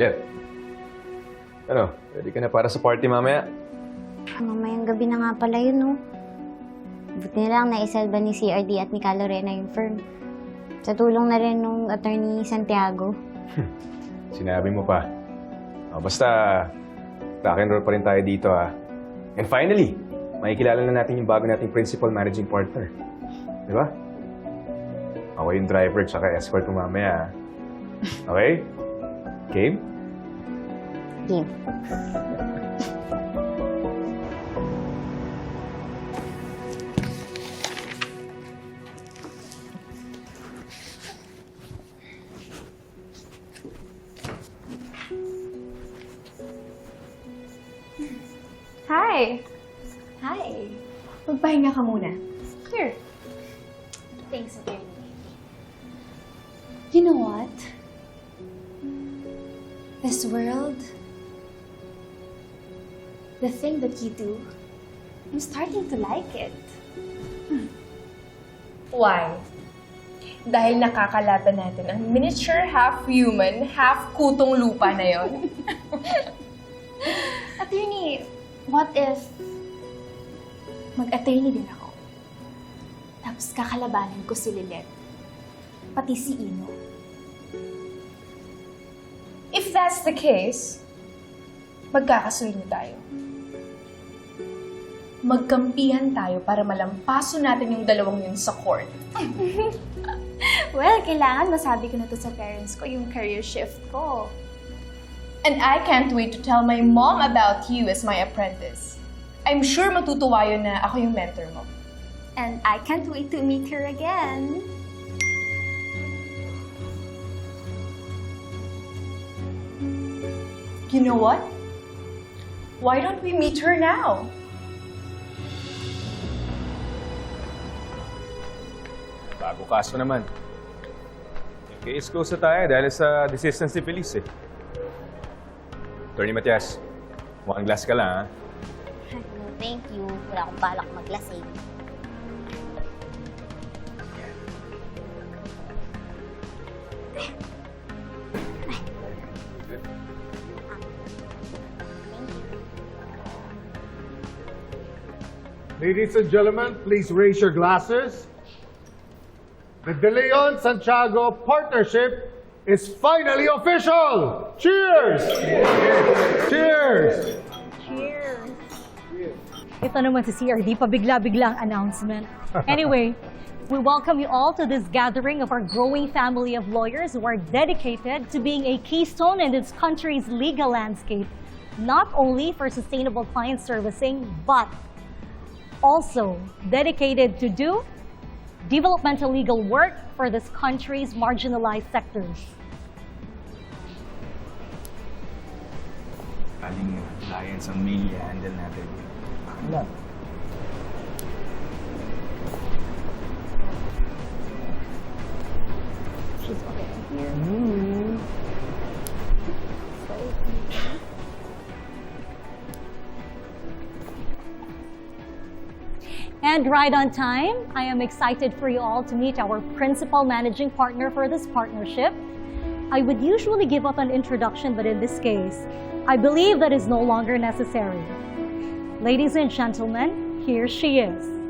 Let. Ano, ready ka na para sa party mamaya? Mamayang gabi na nga pala yun, no? Buti na lang naisalba ni CRD at ni Calorena yung firm. Sa tulong na rin nung attorney Santiago. Sinabi mo pa. Oh, basta, rock and roll pa rin tayo dito, ha? And finally, makikilala na natin yung bago nating principal managing partner. Di ba? Ako yung driver tsaka escort mo mamaya, ha? Okay? Game? Game. Hi! Hi! Magpahinga ka muna. Here. Thanks, attorney. You know what? This world, the thing that you do, I'm starting to like it. Why? Dahil nakakalaban natin ang miniature half-human, half-kutong lupa na yon. Attorney, what if mag-attorney din ako? Tapos kakalabanin ko si Lilet. Pati si Ino. If that's the case, magkakasundo tayo. Magkampihan tayo para malampaso natin yung dalawang yun sa court. Well, kailangan masabi ko na to sa parents ko yung career shift ko. And I can't wait to tell my mom about you as my apprentice. I'm sure matutuwa yun na ako yung mentor mo. And I can't wait to meet her again. You know what? Why don't we meet her now? Bago kaso naman. Case close na tayo dahil sa desistance ni Felice, eh. Attorney Matias, mukhang glass ka lang, ha? No, thank you. Wala akong balak maglasing. Ladies and gentlemen, please raise your glasses. The De Leon Santiago partnership is finally official. Cheers! Cheers! Cheers! Cheers! Ito naman si CRD, pabigla-biglang announcement. Anyway, we welcome you all to this gathering of our growing family of lawyers who are dedicated to being a keystone in this country's legal landscape, not only for sustainable client servicing, but also dedicated to do developmental legal work for this country's marginalized sectors. Aling clients ang mainly handle natin. Wala. And right on time, I am excited for you all to meet our principal managing partner for this partnership. I would usually give up an introduction, but in this case, I believe that is no longer necessary. Ladies and gentlemen, here she is.